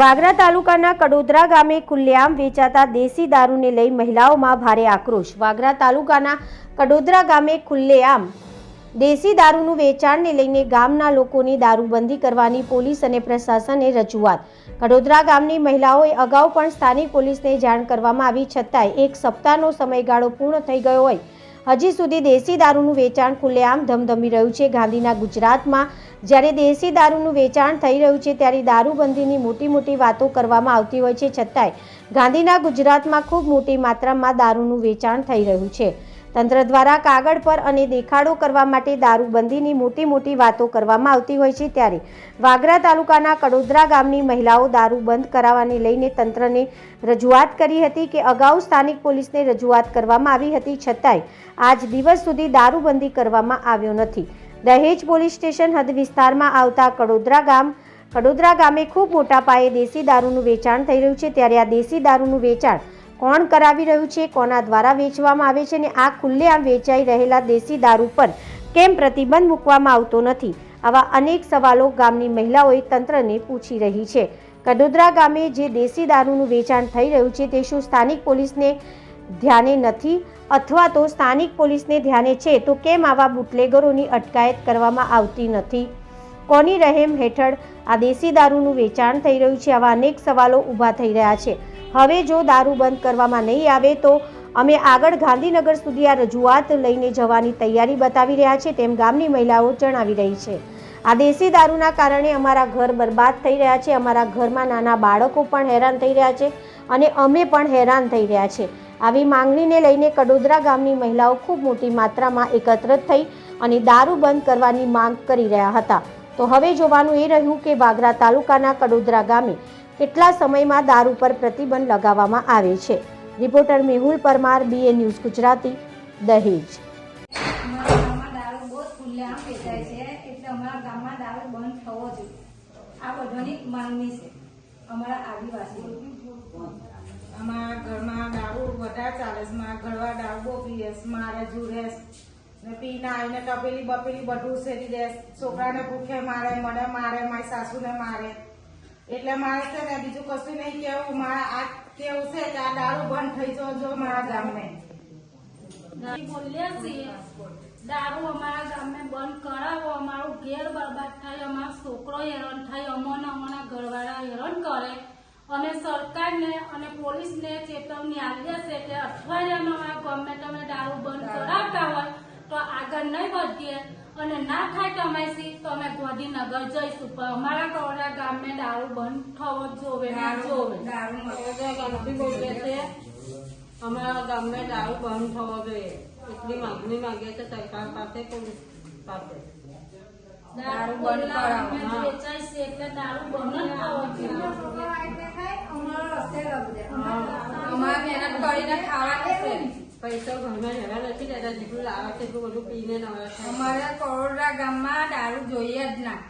વાગરા તાલુકાના કડોદરા ગામે ખુલ્લેઆમ વેચાતા દેશી દારૂને લઈ મહિલાઓમાં ભારે આક્રોશ. વાગરા તાલુકાના કડોદરા ગામે ખુલ્લેઆમ દેશી દારૂનું વેચાણને લઈને ગામના લોકોની દારૂબંધી કરવાની પોલીસ અને પ્રશાસને રજૂઆત. કડોદરા ગામની મહિલાઓએ અગાઉ પણ સ્થાનિક પોલીસને જાણ કરવામાં આવી, છતાંય એક સપ્તાહનો સમયગાળો પૂર્ણ થઈ ગયો હોય હજી સુધી દેશી દારૂનું વેચાણ ખુલ્લેઆમ ધમધમી રહ્યું છે. ગાંધીના ગુજરાતમાં જ્યારે દેશી દારૂનું વેચાણ થઈ રહ્યું છે ત્યારે દારૂબંધીની મોટી મોટી વાતો કરવામાં આવતી હોય છે. છતાંય ગાંધીના ગુજરાતમાં ખૂબ મોટી માત્રામાં દારૂનું વેચાણ થઈ રહ્યું છે. તંત્ર દ્વારા કાગળ પર અને દેખાડો કરવા માટે દારૂબંધીની મોટી મોટી વાતો કરવામાં આવતી હોય છે ત્યારે વાગરા તાલુકાના કડોદરા ગામની મહિલાઓ દારૂ બંધ કરાવવાને લઈને તંત્રને રજૂઆત કરી હતી કે અગાઉ સ્થાનિક પોલીસને રજૂઆત કરવામાં આવી હતી છતાંય આજ દિવસ સુધી દારૂબંધી કરવામાં આવ્યો નથી. દહેજ પોલીસ સ્ટેશન હદ વિસ્તારમાં આવતા કડોદરા ગામ, કડોદરા ગામે ખૂબ મોટા પાયે દેશી દારૂનું વેચાણ થઈ રહ્યું છે. ત્યારે આ દેશી દારૂનું વેચાણ કોણ કરાવી રહ્યું છે, કોના દ્વારા વેચવામાં આવે છે અને આ ખુલ્લેઆમ વેચાઈ રહેલા દેશી દારૂ પર કેમ પ્રતિબંધ મૂકવામાં આવતો નથી? આવા અનેક સવાલો ગામની મહિલાઓએ તંત્રને પૂછી રહી છે. કડોદરા ગામે જે દેશી દારૂનું વેચાણ થઈ રહ્યું છે તે શું સ્થાનિક પોલીસને ધ્યાને નથી? અથવા તો સ્થાનિક પોલીસને ધ્યાને છે તો કેમ આવા બુટલેગરોની અટકાયત કરવામાં આવતી નથી? કોની રહેમ હેઠળ આ દેશી દારૂનું વેચાણ થઈ રહ્યું છે? આવા અનેક સવાલો ઊભા થઈ રહ્યા છે. હવે જો દારૂ બંધ કરવામાં નહીં આવે તો અમે આગળ ગાંધીનગર સુધી આ રજૂઆત લઈને જવાની તૈયારી બતાવી રહ્યા છે, તેમ ગામની મહિલાઓ જણાવી રહી છે. આ દેશી દારૂના કારણે અમારા ઘર બરબાદ થઈ રહ્યા છે, અમારા ઘરમાં નાના બાળકો પણ હેરાન થઈ રહ્યા છે અને અમે પણ હેરાન થઈ રહ્યા છે. આવી માંગણીને લઈને કડોદરા ગામની મહિલાઓ ખૂબ મોટી માત્રામાં એકત્રિત થઈ અને દારૂ બંધ કરવાની માંગ કરી રહ્યા હતા. તો હવે જોવાનું એ રહ્યું કે વાગરા તાલુકાના કડોદરા ગામે કેટલા સમયમાં દારૂ પર પ્રતિબંધ લગાવવામાં આવે છે? Reporter Mehul Parmar B A news Gujarati Dahej. અમારા દારૂ બહુ જ ખુલ્લેઆમ છે એટલે અમારા ગામમાં દારૂ બંધ થવો જોઈએ. આ બધાની માંગણી છે અમારા આદિવાસી અમારા ઘરમાં દારૂ વધારે ચાલે છે મારા ઘરવા દારૂ બહુ પીએ મારે ને પીને આવીને તપેલી બપેલી બધું શેરી દે છોકરાને ભૂખે મારે મને મારે મારી સાસુને મારે. એટલે મારે છે ને બીજું કશું નહીં કેવું મારે આ કેવું છે કે આ દારૂ બંધ થઈ જવો જો મારા ગામને. બોલીએ છીએ દારૂ અમારા ગામને બંધ કરાવો. અમારું ઘેર બરબાદ થાય, અમારો છોકરો હેરાન થાય, અમોને અમારા ઘરવાળા હેરાન કરે. અમે સરકારને અને પોલીસને ચેતવણી આપીએ છે કે અઠવાડિયામાં ગમે તમે દારૂ બંધ કરાવતા હોય તો આગળ નહીં વધીએ અને ના થાય તમારી તો અમે ગાંધીનગર જઈશું. પણ અમારા ટોળા ગામને દારૂ બંધ થવો જોવે ના જોવે. છે અમારા ગામને દારૂ બંધ થવો જોઈએ. એટલી માંગણી માંગે છે સરકાર પાસે પોલીસ પાસે. દારૂ બંધ કરાવો. વેચાય છે એટલે દારૂ બંધ થવો જોઈએ. અમારે મહેનત કરીને ખાવાનું છે. પૈસા ઘરમાં હેરા નથી દેતા જેટલું લાવે છે એટલું બધું પીને નવા અમારે કરોડા ગામમાં દારૂ જોઈએ જ ના.